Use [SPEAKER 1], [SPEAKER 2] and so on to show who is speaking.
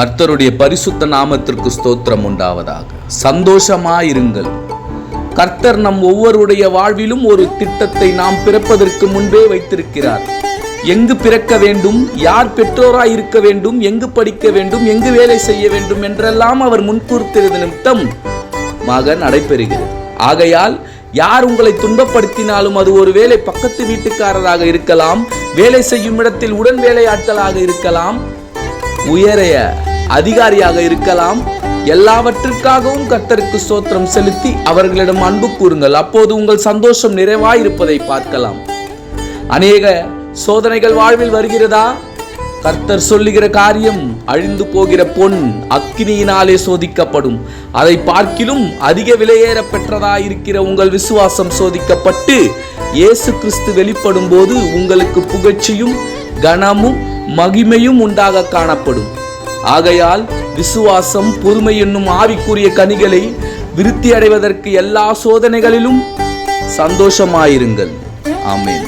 [SPEAKER 1] கர்த்தருடைய பரிசுத்த நாமத்திற்கு ஸ்தோத்திரம் உண்டாவதாக. சந்தோஷமாயிருங்கள். கர்த்தர் நம் ஒவ்வொருடைய வாழ்விலும் ஒரு திட்டத்தை நாம் பிறப்பதற்கு முன்பே வைத்திருக்கிறார். எங்கு பிறக்க வேண்டும் யார் பெற்றோராய் இருக்க வேண்டும் எங்கு படிக்க வேண்டும் எங்கு வேலை செய்ய வேண்டும் என்றெல்லாம் அவர் முன்கூர்த்திருந்த நிமித்தம் மகன் நடைபெறுகிறது. ஆகையால் யார் உங்களை துன்பப்படுத்தினாலும் அது ஒரு வேலை பக்கத்து வீட்டுக்காரராக இருக்கலாம் வேலை செய்யும் இடத்தில் உடன் வேலையாட்களாக இருக்கலாம் உயரைய அதிகாரியாக இருக்கலாம். எல்லாவற்றிற்காகவும் கர்த்தருக்கு சோத்திரம் செலுத்தி அவர்களிடம் அன்பு கூறுங்கள். அப்போது உங்கள் சந்தோஷம் நிறைவாயிருப்பதை பார்க்கலாம். அநேக சோதனைகள் வாழ்வில் வருகிறதா? கர்த்தர் சொல்லுகிற காரியம் அழிந்து போகிற பொன் அக்கினியினாலே சோதிக்கப்படும். அதை பார்க்கிலும் அதிக விலையேற பெற்றதாயிருக்கிற உங்கள் விசுவாசம் சோதிக்கப்பட்டு இயேசு கிறிஸ்து வெளிப்படும் போது உங்களுக்கு புகழ்ச்சியும் கனமும் மகிமையும் உண்டாக காணப்படும். ஆகையால் விசுவாசம் பொறுமை என்னும் ஆவிக்குரிய கனிகளை விருத்தி அடைவதற்கு எல்லா சோதனைகளிலும் சந்தோஷமாயிருங்கள். ஆமேன்.